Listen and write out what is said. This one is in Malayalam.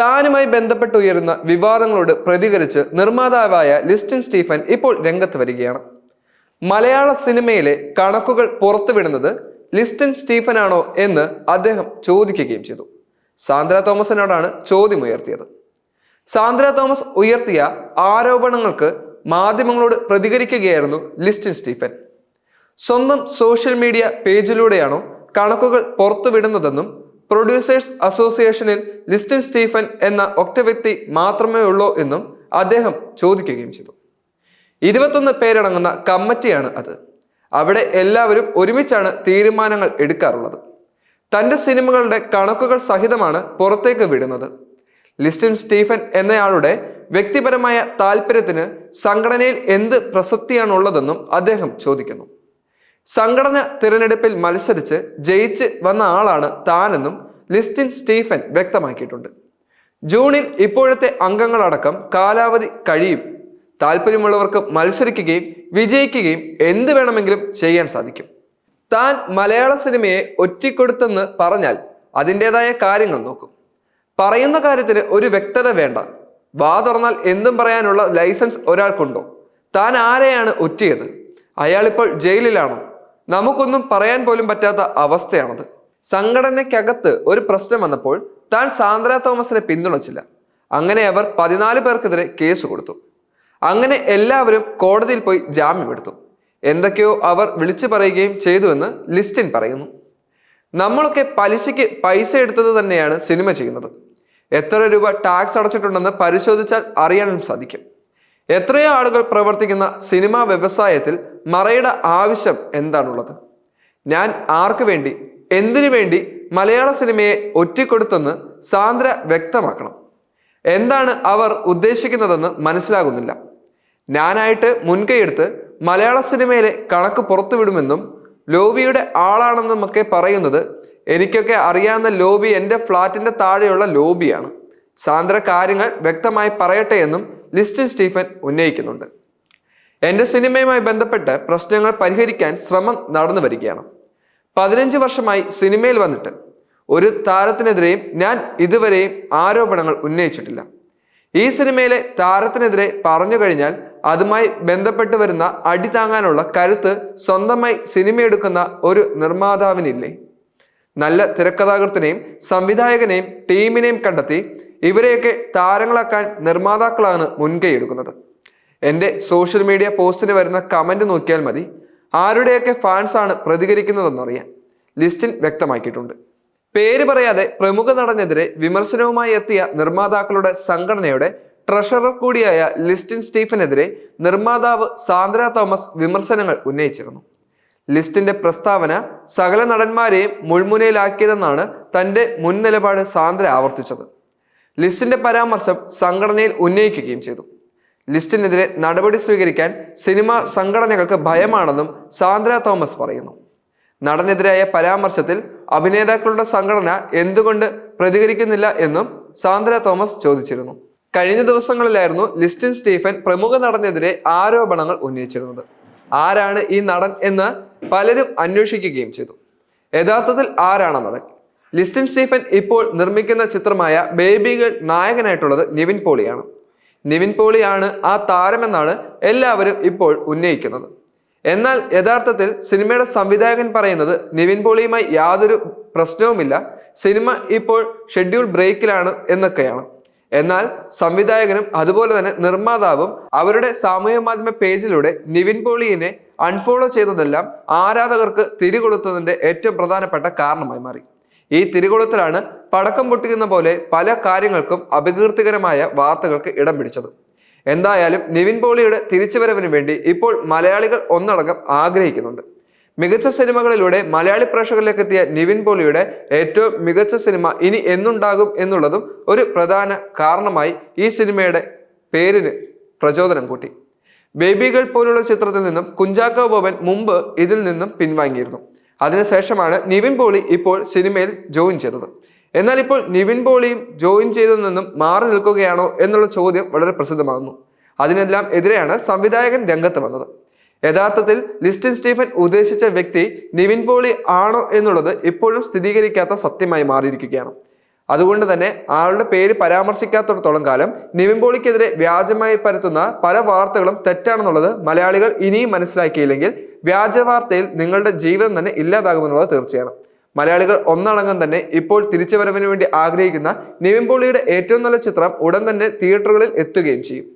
താനുമായി ബന്ധപ്പെട്ട് ഉയരുന്ന വിവാദങ്ങളോട് പ്രതികരിച്ച് നിർമ്മാതാവായ ലിസ്റ്റിൻ സ്റ്റീഫൻ ഇപ്പോൾ രംഗത്ത് വരികയാണ്. മലയാള സിനിമയിലെ കണക്കുകൾ പുറത്തുവിടുന്നത് സ്റ്റീഫൻ ആണോ എന്ന് അദ്ദേഹം ചോദിക്കുകയും ചെയ്തു. സാന്ദ്ര തോമസിനോടാണ് ചോദ്യമുയർത്തിയത് സാന്ദ്ര തോമസ് ഉയർത്തിയ ആരോപണങ്ങൾക്ക് മാധ്യമങ്ങളോട് പ്രതികരിക്കുകയായിരുന്നു ലിസ്റ്റൻ സ്റ്റീഫൻ. സ്വന്തം സോഷ്യൽ മീഡിയ പേജിലൂടെയാണോ കണക്കുകൾ പുറത്തുവിടുന്നതെന്നും പ്രൊഡ്യൂസേഴ്സ് അസോസിയേഷനിൽ ലിസ്റ്റൻ സ്റ്റീഫൻ എന്ന ഒറ്റ വ്യക്തി മാത്രമേ ഉള്ളൂ എന്നും അദ്ദേഹം ചോദിക്കുകയും ചെയ്തു. ഇരുപത്തൊന്ന് പേരടങ്ങുന്ന കമ്മിറ്റിയാണ് അത്. അവിടെ എല്ലാവരും ഒരുമിച്ചാണ് തീരുമാനങ്ങൾ എടുക്കാറുള്ളത്. തന്റെ സിനിമകളുടെ കണക്കുകൾ സഹിതമാണ് പുറത്തേക്ക് വിടുന്നത്. ലിസ്റ്റിൻ സ്റ്റീഫൻ എന്നയാളുടെ വ്യക്തിപരമായ താല്പര്യത്തിന് സംഘടനയിൽ എന്ത് പ്രസക്തിയാണുള്ളതെന്നും അദ്ദേഹം ചോദിക്കുന്നു. സംഘടന തിരഞ്ഞെടുപ്പിൽ മത്സരിച്ച് ജയിച്ച് വന്ന ആളാണ് താനെന്നും ലിസ്റ്റിൻ സ്റ്റീഫൻ വ്യക്തമാക്കിയിട്ടുണ്ട്. ജൂണിൽ ഇപ്പോഴത്തെ അംഗങ്ങളടക്കം കാലാവധി കഴിയും. താല്പര്യമുള്ളവർക്ക് മത്സരിക്കുകയും വിജയിക്കുകയും എന്ത് വേണമെങ്കിലും ചെയ്യാൻ സാധിക്കും. താൻ മലയാള സിനിമയെ ഒറ്റിക്കൊടുത്തെന്ന് പറഞ്ഞാൽ അതിന്റെതായ കാര്യങ്ങൾ നോക്കും. പറയുന്ന കാര്യത്തിന് ഒരു വ്യക്തത വേണ്ട. വാ തുറന്നാൽ എന്തും പറയാനുള്ള ലൈസൻസ് ഒരാൾക്കുണ്ടോ? താൻ ആരെയാണ് ഒറ്റിയത്? അയാളിപ്പോൾ ജയിലിലാണോ? നമുക്കൊന്നും പറയാൻ പോലും പറ്റാത്ത അവസ്ഥയാണത്. സംഘടനയ്ക്കകത്ത് ഒരു പ്രശ്നം വന്നപ്പോൾ താൻ സാന്ദ്ര തോമസിനെ പിന്തുണച്ചില്ല. അങ്ങനെ അവർ പതിനാല് പേർക്കെതിരെ കേസ് കൊടുത്തു. അങ്ങനെ എല്ലാവരും കോടതിയിൽ പോയി ജാമ്യമെടുത്തു എന്തൊക്കെയോ അവർ വിളിച്ചു പറയുകയും ചെയ്തുവെന്ന് ലിസ്റ്റിൻ പറയുന്നു. നമ്മളൊക്കെ പലിശയ്ക്ക് പൈസ എടുത്തത് തന്നെയാണ് സിനിമ ചെയ്യുന്നത്. എത്ര രൂപ ടാക്സ് അടച്ചിട്ടുണ്ടെന്ന് പരിശോധിച്ചാൽ അറിയാനും സാധിക്കും. എത്രയോ ആളുകൾ പ്രവർത്തിക്കുന്ന സിനിമാ വ്യവസായത്തിൽ മറയുടെ ആവശ്യം എന്താണുള്ളത്? ഞാൻ ആർക്കു വേണ്ടി എന്തിനു വേണ്ടി മലയാള സിനിമയെ ഒറ്റിക്കൊടുത്തെന്ന് സാന്ദ്ര വ്യക്തമാക്കണം. എന്താണ് അവർ ഉദ്ദേശിക്കുന്നതെന്ന് മനസ്സിലാകുന്നില്ല. ഞാനായിട്ട് മുൻകൈയെടുത്ത് മലയാള സിനിമയിലെ കണക്ക് പുറത്തുവിടുമെന്നും ലോബിയുടെ ആളാണെന്നുമൊക്കെ പറയുന്നത് എനിക്കൊക്കെ അറിയാവുന്ന ലോബി എന്റെ ഫ്ലാറ്റിന്റെ താഴെയുള്ള ലോബിയാണ്. സാന്ദ്ര കാര്യങ്ങൾ വ്യക്തമായി പറയട്ടെ എന്നും ലിസ്റ്റിൻ സ്റ്റീഫൻ ഉന്നയിക്കുന്നുണ്ട്. എന്റെ സിനിമയുമായി ബന്ധപ്പെട്ട് പ്രശ്നങ്ങൾ പരിഹരിക്കാൻ ശ്രമം നടന്നു വരികയാണ്. പതിനഞ്ച് വർഷമായി സിനിമയിൽ വന്നിട്ട് ഒരു താരത്തിനെതിരെയും ഞാൻ ഇതുവരെയും ആരോപണങ്ങൾ ഉന്നയിച്ചിട്ടില്ല. ഈ സിനിമയിലെ താരത്തിനെതിരെ പറഞ്ഞു കഴിഞ്ഞാൽ അതുമായി ബന്ധപ്പെട്ട് വരുന്ന അടി താങ്ങാനുള്ള കരുത്ത് സ്വന്തമായി സിനിമയെടുക്കുന്ന ഒരു നിർമ്മാതാവിനില്ലേ? നല്ല തിരക്കഥാകൃത്തിനെയും സംവിധായകനെയും ടീമിനെയും കണ്ടെത്തി ഇവരെയൊക്കെ താരങ്ങളാക്കാൻ നിർമ്മാതാക്കളാണ് മുൻകൈ എടുക്കുന്നത്. എന്റെ സോഷ്യൽ മീഡിയ പോസ്റ്റിന് വരുന്ന കമന്റ് നോക്കിയാൽ മതി. ആരുടെയൊക്കെ ഫാൻസ് ആണ് പ്രതികരിക്കുന്നതെന്നറിയാൻ ലിസ്റ്റിൽ വ്യക്തമാക്കിയിട്ടുണ്ട്. പേര് പറയാതെ പ്രമുഖ നടനെതിരെ വിമർശനവുമായി എത്തിയ നിർമ്മാതാക്കളുടെ സംഘടനയുടെ ട്രഷറർ കൂടിയായ ലിസ്റ്റിൻ സ്റ്റീഫനെതിരെ നിർമ്മാതാവ് സാന്ദ്ര തോമസ് വിമർശനങ്ങൾ ഉന്നയിച്ചിരുന്നു. ലിസ്റ്റിന്റെ പ്രസ്താവന സകല നടന്മാരെയും മുൾമുനയിലാക്കിയതെന്നാണ് തന്റെ മുൻ നിലപാട് സാന്ദ്ര ആവർത്തിച്ചത്. ലിസ്റ്റിന്റെ പരാമർശം സംഘടനയിൽ ഉന്നയിക്കുകയും ചെയ്തു. ലിസ്റ്റിനെതിരെ നടപടി സ്വീകരിക്കാൻ സിനിമ സംഘടനകൾക്ക് ഭയമാണെന്നും സാന്ദ്ര തോമസ് പറയുന്നു. നടനെതിരായ പരാമർശത്തിൽ അഭിനേതാക്കളുടെ സംഘടന എന്തുകൊണ്ട് പ്രതികരിക്കുന്നില്ല എന്നും സാന്ദ്ര തോമസ് ചോദിച്ചിരുന്നു. കഴിഞ്ഞ ദിവസങ്ങളിലായിരുന്നു ലിസ്റ്റിൻ സ്റ്റീഫൻ പ്രമുഖ നടനെതിരെ ആരോപണങ്ങൾ ഉന്നയിച്ചിരുന്നത്. ആരാണ് ഈ നടൻ എന്ന് പലരും അന്വേഷിക്കുകയും ചെയ്തു. യഥാർത്ഥത്തിൽ ആരാണ് നടൻ? ലിസ്റ്റിൻ സ്റ്റീഫൻ ഇപ്പോൾ നിർമ്മിക്കുന്ന ചിത്രമായ ബേബികൾ നായകനായിട്ടുള്ളത് നിവിൻ പോളിയാണ്. നിവിൻ പോളിയാണ് ആ താരമെന്നാണ് എല്ലാവരും ഇപ്പോൾ ഉന്നയിക്കുന്നത്. എന്നാൽ യഥാർത്ഥത്തിൽ സിനിമയുടെ സംവിധായകൻ പറയുന്നത് നിവിൻ പോളിയുമായി യാതൊരു പ്രശ്നവുമില്ല. സിനിമ ഇപ്പോൾ ഷെഡ്യൂൾ ബ്രേക്കിലാണ് എന്നൊക്കെയാണ്. എന്നാൽ സംവിധായകനും അതുപോലെ തന്നെ നിർമ്മാതാവും അവരുടെ സാമൂഹ്യ മാധ്യമ പേജിലൂടെ നിവിൻ പോളിയെ അൺഫോളോ ചെയ്തതെല്ലാം ആരാധകർക്ക് തിരികൊളുത്തതിന്റെ ഏറ്റവും പ്രധാനപ്പെട്ട കാരണമായി മാറി. ഈ തിരുകുളത്തിലാണ് പടക്കം പൊട്ടിക്കുന്ന പോലെ പല കാര്യങ്ങൾക്കും അപകീർത്തികരമായ വാർത്തകൾക്ക് ഇടം പിടിച്ചത്. എന്തായാലും നിവിൻ പോളിയുടെ തിരിച്ചുവരവിന് വേണ്ടി ഇപ്പോൾ മലയാളികൾ ഒന്നടങ്കം ആഗ്രഹിക്കുന്നുണ്ട്. മികച്ച സിനിമകളിലൂടെ മലയാളി പ്രേക്ഷകരിലേക്ക് എത്തിയ നിവിൻ പോളിയുടെ ഏറ്റവും മികച്ച സിനിമ ഇനി എന്നുണ്ടാകും എന്നുള്ളതും ഒരു പ്രധാന കാരണമായി ഈ സിനിമയുടെ പേരിന് പ്രചോദനം കൂട്ടി. ബേബി ഗേൾ പോലുള്ള ചിത്രത്തിൽ നിന്നും കുഞ്ചാക്കോ ബോബൻ മുമ്പ് ഇതിൽ നിന്നും പിൻവാങ്ങിയിരുന്നു. അതിനുശേഷമാണ് നിവിൻ പോളി ഇപ്പോൾ സിനിമയിൽ ജോയിൻ ചെയ്തത്. എന്നാൽ ഇപ്പോൾ നിവിൻ പോളിയും ജോയിൻ ചെയ്തതിൽ നിന്നും മാറി നിൽക്കുകയാണോ എന്നുള്ള ചോദ്യം വളരെ പ്രസിദ്ധമാകുന്നു. അതിനെല്ലാം എതിരെയാണ് സംവിധായകൻ രംഗത്ത് വന്നത്. യഥാർത്ഥത്തിൽ ലിസ്റ്റിൻ സ്റ്റീഫൻ ഉദ്ദേശിച്ച വ്യക്തി നിവിൻ പോളി ആണോ എന്നുള്ളത് ഇപ്പോഴും സ്ഥിരീകരിക്കാത്ത സത്യമായി മാറിയിരിക്കുകയാണ്. അതുകൊണ്ട് തന്നെ ആളുടെ പേര് പരാമർശിക്കാത്തിടത്തോളം കാലം നിവിൻ പോളിക്കെതിരെ വ്യാജമായി പരത്തുന്ന പല വാർത്തകളും തെറ്റാണെന്നുള്ളത് മലയാളികൾ ഇനിയും മനസ്സിലാക്കിയില്ലെങ്കിൽ വ്യാജ വാർത്തയിൽ നിങ്ങളുടെ ജീവിതം തന്നെ ഇല്ലാതാകുമെന്നുള്ളത് തീർച്ചയാണ്. മലയാളികൾ ഒന്നടങ്കം തന്നെ ഇപ്പോൾ തിരിച്ചുവരവിന് വേണ്ടി ആഗ്രഹിക്കുന്ന നിവിൻ പോളിയുടെ ഏറ്റവും നല്ല ചിത്രം ഉടൻ തന്നെ തിയേറ്ററുകളിൽ എത്തുകയും ചെയ്യും.